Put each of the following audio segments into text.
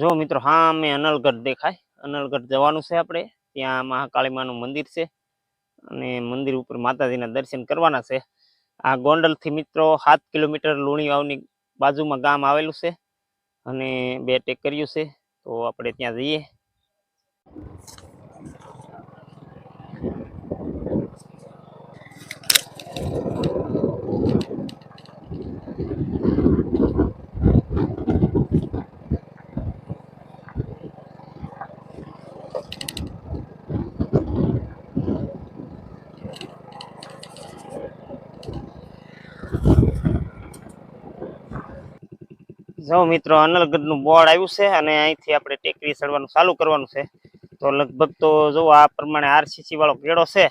જો મિત્રો, હા, અમે અનલગઢ દેખાય. અનલગઢ જવાનું છે આપણે. ત્યાં મહાકાળી માનું મંદિર છે. અને મંદિર ઉપર માતાજીના દર્શન કરવાના છે. આ ગોંડલથી મિત્રો, સાત કિલોમીટર લુણીવાવની બાજુમાં ગામ આવેલું છે. અને બે કર્યું છે. તો આપણે ત્યાં જઈએ. જો મિત્રો અનલગઢનું બોર્ડ આવ્યું છે અને અહીંથી આપણે ટેકરી ચડવાનું ચાલુ કરવાનું છે. તો લગભગ તો જો આ પ્રમાણે આરસીસી વાળો કેળો છે,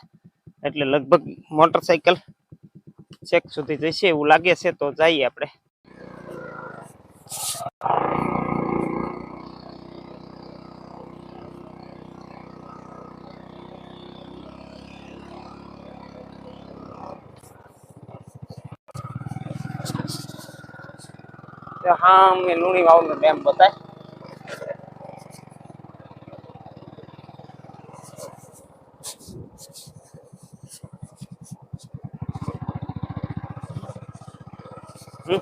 એટલે લગભગ મોટરસાયકલ ચેક સુધી જશે એવું લાગે છે, તો જઈએ આપણે. તો હા અમને લુણી વાવનો ડેમ બતાય હમ.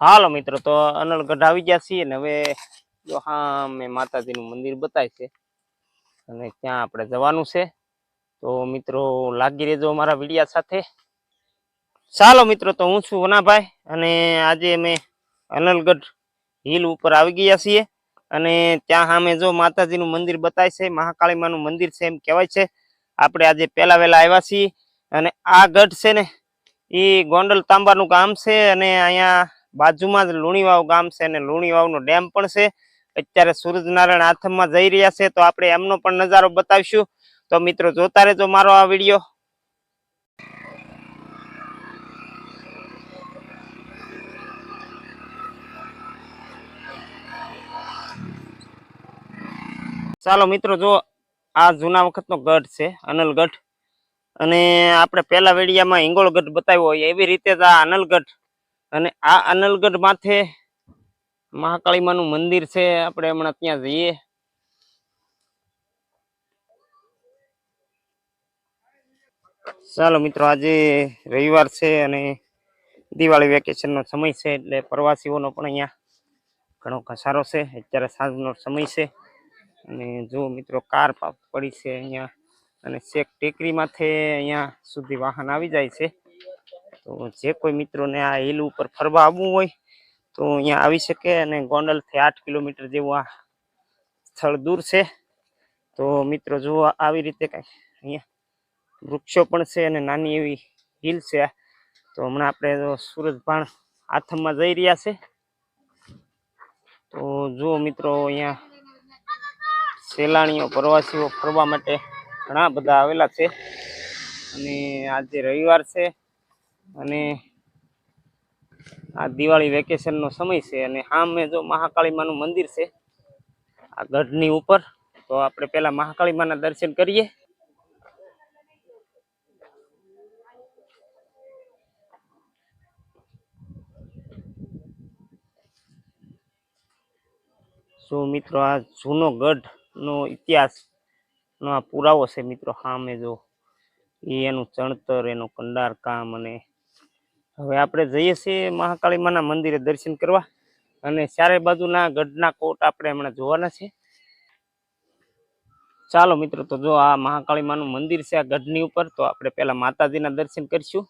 હાલો મિત્રો, તો અનલગઢ આવી ગયા છીએ ને હવે જો હા મેં માતાજીનું મંદિર બતાય છે. અને ત્યાં આપણે જવાનું છે. તો મિત્રો, લાગી રહેજો અમારા વિડિયા સાથે. ચાલો મિત્રો, તો હું છું વનાભાઈ. અને આજે અમે અનલગઢ હિલ ઉપર આવી ગયા છીએ. અને ત્યાં સામે જો માતાજીનું મંદિર બતાય છે, મહાકાળી માનું મંદિર છે એમ કહેવાય છે. આપણે આજે પહેલા વહેલા આવ્યા છીએ. અને આ ગઢ છે ને, એ ગોંડલ તાંબાનું ગામ છે. અને અહીંયા બાજુમાં જ લુણીવાવ ગામ છે અને લુણીવાવનો ડેમ પણ છે. અત્યારે સૂરજનારાયણ આથમમાં જઈ રહ્યા છે, તો આપણે એમનો પણ નજારો બતાવીશું. તો મિત્રો, જોતા રહેજો મારો આ વીડિયો. ચાલો મિત્રો, જો આ જૂના વખતનો ગઢ છે અનલગઢ અને આપણે પહેલા વેડિયામાં હિંગોળગઢ બતાવ્યો હોય, એવી રીતે જ આ અનલગઢ અને આ અનલગઢ માથે મહાકાળી માનું મંદિર છે. આપણે હમણાં ત્યાં જઈએ. ચાલો મિત્રો, આજે રવિવાર છે અને દિવાળી વેકેશનનો સમય છે એટલે પ્રવાસીઓનો પણ અહીંયા ઘણો ઘસારો છે. અત્યારે સાંજનો સમય છે અને જો મિત્રો, કાર પડી છે અહીંયા અને શેક ટેકરી માથે અહીંયા સુધી વાહન આવી જાય છે. તો જે કોઈ મિત્રોને આ હિલ ઉપર ફરવા આવવું હોય તો અહીંયા આવી શકે અને ગોંડલથી આઠ કિલોમીટર જેવું આ સ્થળ દૂર છે. તો મિત્રો જુઓ આવી રીતે કાંઈ અહીંયા વૃક્ષો પણ છે અને નાની એવી હિલ છે તો હમણાં આપણે સૂરજભાણ આથમમાં જઈ રહ્યા છે. તો જુઓ મિત્રો, અહીંયા સહેલાણીઓ પ્રવાસીઓ ફરવા માટે ઘણા બધા આવેલા છે. અને આજે રવિવાર છે અને આ દિવાળી વેકેશનનો સમય છે અને સામે જો મહાકાળી માનું મંદિર છે, આ ગઢની ઉપર, તો આપણે પહેલાં મહાકાળી માના દર્શન કરીએ. જો મિત્રો, આ જૂનો ગઢ નો ઇતિહાસ નો આ પુરાવો છે મિત્રો, સામે જો એનું ચણતર, એનું કંડાર કામ અને હવે આપણે જઈએ છીએ મહાકાળી માના મંદિરે દર્શન કરવા અને ચારે બાજુના ગઢના કોટ આપણે હમણાં જોવાના છે. ચાલો મિત્રો, તો જો આ મહાકાળી માનું મંદિર છે આ ગઢની ઉપર, તો આપણે પહેલા માતાજીના દર્શન કરીશું.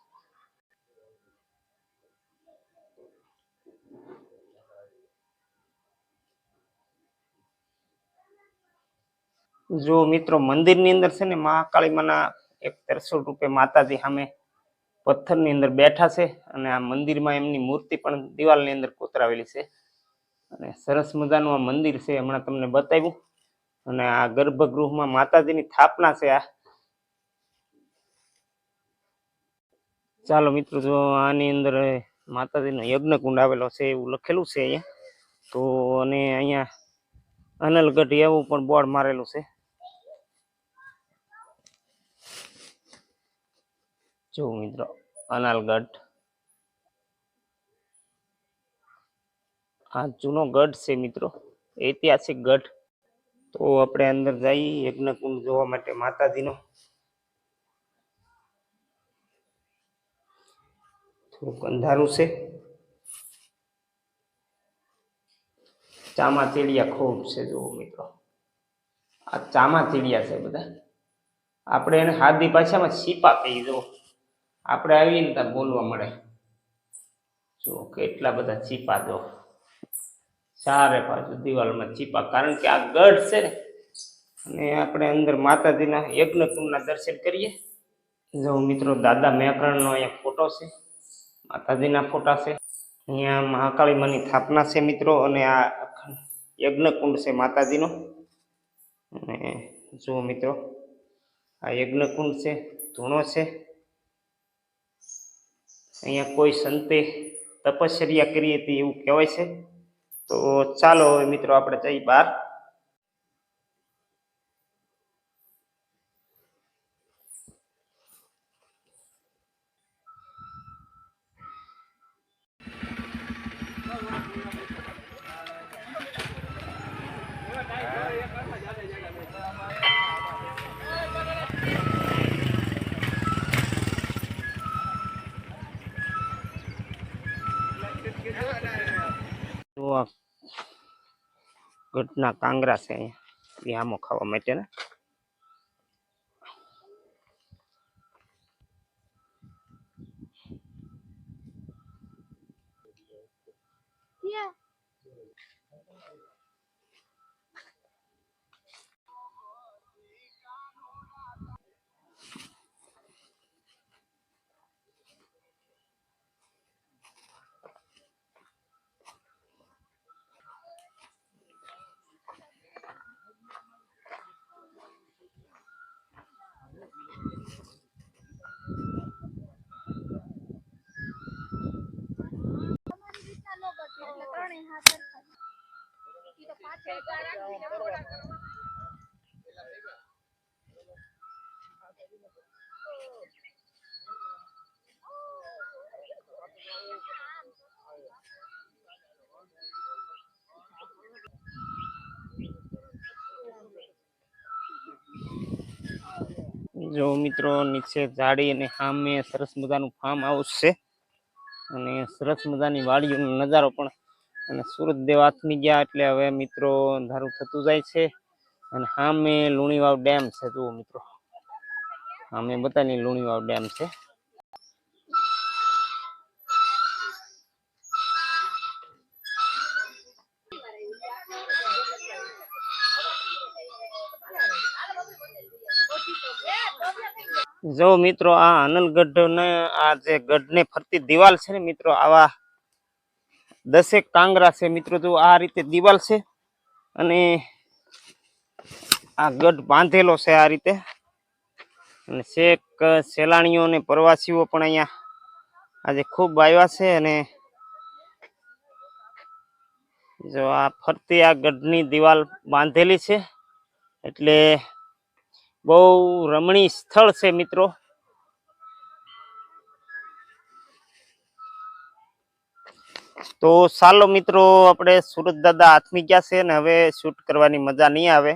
જો મિત્રો, મંદિરની અંદર છે ને મહાકાળી માના એક ત્રિશુળ રૂપે માતાજી સામે પથ્થરની અંદર બેઠા છે અને આ મંદિરમાં એમની મૂર્તિ પણ દિવાલની અંદર કોતરાવેલી છે. અને સરસ મજાનું આ મંદિર છે, હમણાં તમને બતાવ્યું. અને આ ગર્ભગૃહમાં માતાજીની સ્થાપના છે આ. ચાલો મિત્રો, જો આની અંદર માતાજીનો યજ્ઞ કુંડ આવેલો છે એવું લખેલું છે અહીંયા, તો અને અહીંયા અનલગઢ એવું પણ બોર્ડ મારેલું છે. જો મિત્રો, અનાલગઢ. આ જૂનો ગઢ છે મિત્રો, ઐતિહાસિક ગઢ. તો આપણે અંદર જઈ યજ્ઞકુંડ જોવા માટે માતાજીનો. થોડુંક અંધારું છે. ચામા ચીડિયા ખૂબ છે જુઓ મિત્રો. આ ચામા ચીડિયા છે બધા. આપણે એને હાદી ભાષામાં છીપા કહી દો આપણે આવીએ ને ત્યાં બોલવા મળે. જો કેટલા બધા ચીપા જો. ચારે પાછું દિવાલમાં છીપા કારણ કે આ ગઢ છે ને, અને આપણે અંદર માતાજીના યજ્ઞકુંડના દર્શન કરીએ. જો મિત્રો, દાદા મેકરણનો અહીંયા ફોટો છે. માતાજીના ફોટા છે. અહીંયા મહાકાળી માની સ્થાપના છે મિત્રો, અને આ અખંડ યજ્ઞકુંડ છે માતાજીનો. અને જુઓ મિત્રો, આ યજ્ઞકુંડ છે, ધૂણો છે. અહીંયા કોઈ સંતે તપશ્ચર્યા કરી હતી એવું કહેવાય છે. તો ચાલો હવે મિત્રો, આપણે જઈ બહાર. ગઢના કાંગરા છે અહીંયા. વિહામો ખાવા માટેના જો મિત્રો, નીચે ઝાડી અને સામે સરસ મજાનું ફાર્મ હાઉસ છે. અને સરસ મજાની વાડીઓનો નજારો પણ અને સુરત દેવ આથમી ગયા એટલે હવે મિત્રો અંધારું થતું જાય છે. અને સામે લુણીવાવ ડેમ છે, જુઓ મિત્રો. સામે બતાવી લુણીવાવ ડેમ છે. જો મિત્રો આ અનલગઢ ને આ જે ગઢ ને ફરતી દિવાલ છે ને મિત્રો, આવા દસેક કાંગરા છે મિત્રો જો આ રીતે દિવાલ છે. અને આ ગઢ બાંધેલો છે આ રીતે. અને શેક સહેલાણીઓ અને પ્રવાસીઓ પણ અહીંયા આજે ખૂબ આવ્યા છે અને જો આ ફરતી આ ગઢની દિવાલ બાંધેલી છે. એટલે બહુ રમણીય સ્થળ છે મિત્રો. તો ચાલો મિત્રો, આપણે સુરત દાદા આથમી ગયા છે ને હવે શૂટ કરવાની મજા નહીં આવે.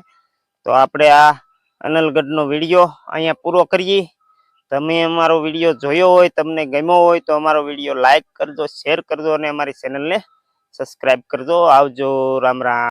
તો આપણે આ અનલગઢનો વીડિયો અહીંયા પૂરો કરીએ. તમે અમારો વીડિયો જોયો હોય, તમને ગમ્યો હોય, તો અમારો વીડિયો લાઈક કરજો શેર કરજો અને અમારી ચેનલને સબસ્ક્રાઈબ કરજો. આવજો, રામ રામ.